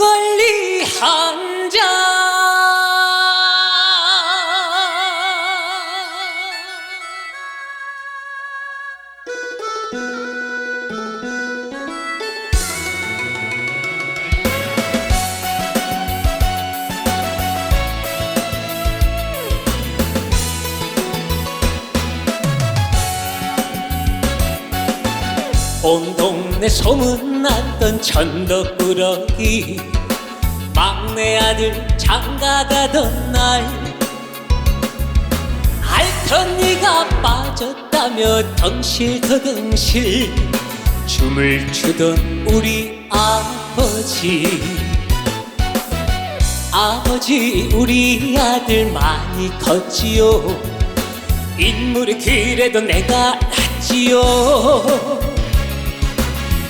막걸리 한 잔. 온 동네 소문났던 천덕꾸러기. 막내 아들 장가가던 날. 알턴니가 빠졌다며 덩실더덩실 춤을 추던 우리 아버지. 아버지 우리 아들 많이 컸지요. 인물이 그래도 내가 낫지요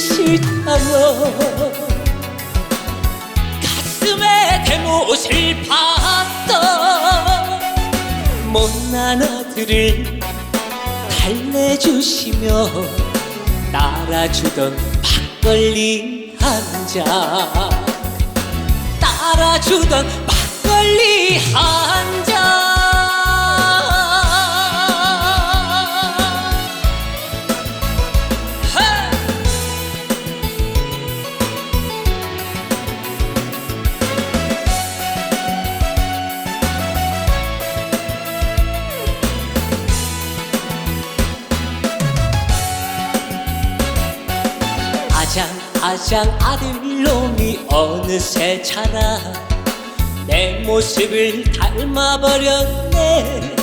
싫다며 가슴에 대못을 박던 못난 아들을 달래주시며 따라주던 막걸리 한 잔. 따라주던 막걸리 한잔 아장 아장 아들 놈이 어느새 자라. 내 모습을 닮아버렸네.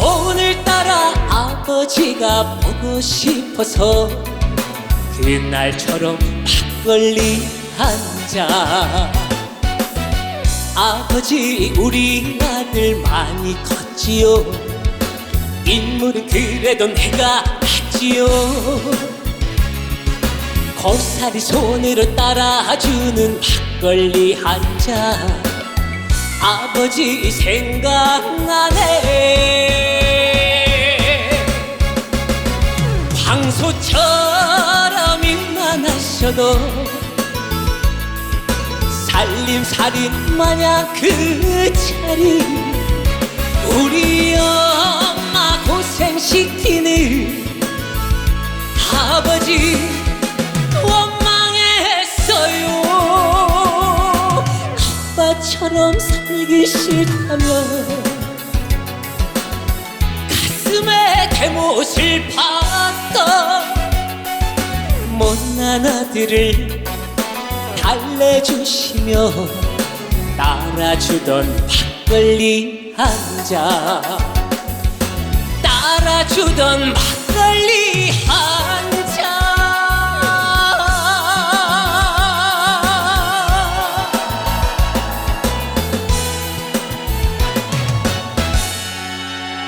오늘따라 아버지가 보고 싶어서 그날처럼 막걸리 한잔. 아버지 우리 아들 많이 컸지요. 인물은 그래도 내가 낫지요 고사리 손으로 따라주는 막걸리 한 잔. 아버지 생각나네. 황소처럼 일만 하셔도 살림살이 마냥 그 자리. 우리 엄 아빠처럼 살기 싫다며 가슴에 대못을 박던 못난 아들을 달래주시며 따라주던 막걸리 한잔 따라주던 한